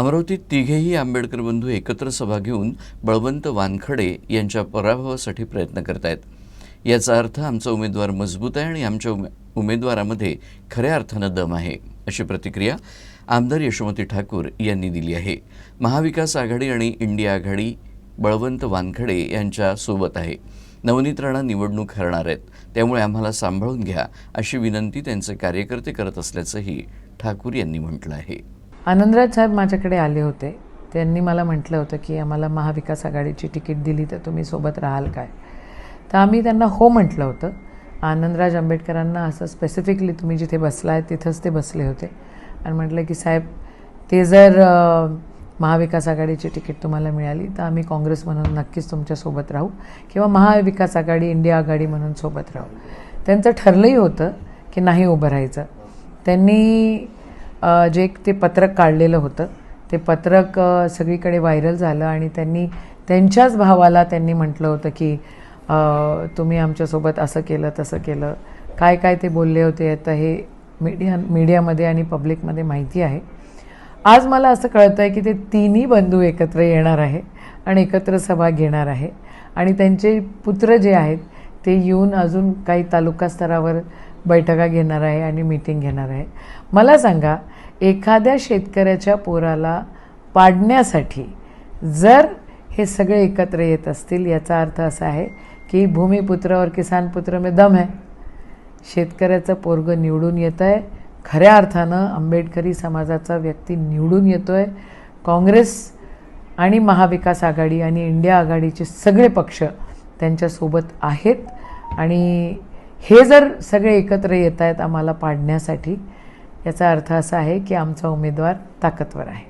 अमरावतीत तिघेही आंबेडकर बंधू एकत्र सभा घेऊन बळवंत वानखडे यांच्या पराभवासाठी प्रयत्न करत आहेत याचा अर्थ आमचा उमेदवार मजबूत आहे आणि आमच्या उमे उमेदवारामध्ये खऱ्या अर्थानं दम आहे अशी प्रतिक्रिया आमदार यशोमती ठाकूर यांनी दिली आहे. महाविकास आघाडी आणि इंडिया आघाडी बळवंत वानखडे यांच्या सोबत आहे. नवनीत राणा निवडणूक हरणार आहेत. त्यामुळे आम्हाला सांभाळून घ्या अशी विनंती त्यांचे कार्यकर्ते करत असल्याचंही ठाकूर यांनी म्हटलं आहे. आनंदराज साहेब माझ्याकडे आले होते. त्यांनी मला म्हटलं होतं की आम्हाला महाविकास आघाडीची तिकीट दिली तर तुम्ही सोबत राहाल काय? तर आम्ही त्यांना हो म्हटलं होतं. आनंदराज आंबेडकरांना असं स्पेसिफिकली तुम्ही जिथे बसला आहे तिथंच ते बसले होते. आणि म्हटलं की साहेब ते जर महाविकास आघाडीची तिकीट तुम्हाला मिळाली तर आम्ही काँग्रेस म्हणून नक्कीच तुमच्यासोबत राहू किंवा महाविकास आघाडी इंडिया आघाडी म्हणून सोबत राहू. त्यांचं ठरलंही होतं की नाही उभं राहायचं. त्यांनी जे एक ते पत्रक काढलेलं होतं. ते पत्रक सगळीकडे व्हायरल झालं आणि त्यांनी त्यांच्याच भावाला त्यांनी म्हटलं होतं की तुम्ही आमच्यासोबत असं केलं तसं केलं. काय काय ते बोलले होते आता हे मीडिया मीडियामध्ये आणि पब्लिकमध्ये माहिती आहे. आज मला असं कळतं आहे की ते तिन्ही बंधू एकत्र येणार आहे आणि एकत्र सभा घेणार आहे. आणि त्यांचे पुत्र जे आहेत ते येऊन अजून काही तालुका स्तरावर बैठका घेणार आहे आणि मीटिंग घेणार आहे. मला सांगा एखाद्या शेतकऱ्याच्या पोराला पाडण्यासाठी जर हे सगळे एकत्र येत असतील याचा अर्थ असा आहे की भूमिपुत्र और किसानपुत्र मे दम है. शेतकऱ्याचं पोरगं निवडून येतं आहे खऱ्या अर्थानं आंबेडकरी समाजाचा व्यक्ती निवडून येतो आहे काँग्रेस आणि महाविकास आघाडी आणि इंडिया आघाडीचे सगळे पक्ष त्यांच्यासोबत आहेत. आणि हे जर सगळे एकत्र येत आहेत आम्हाला पाडण्यासाठी याचा अर्थ असा आहे की आमचा उमेदवार ताकदवर आहे.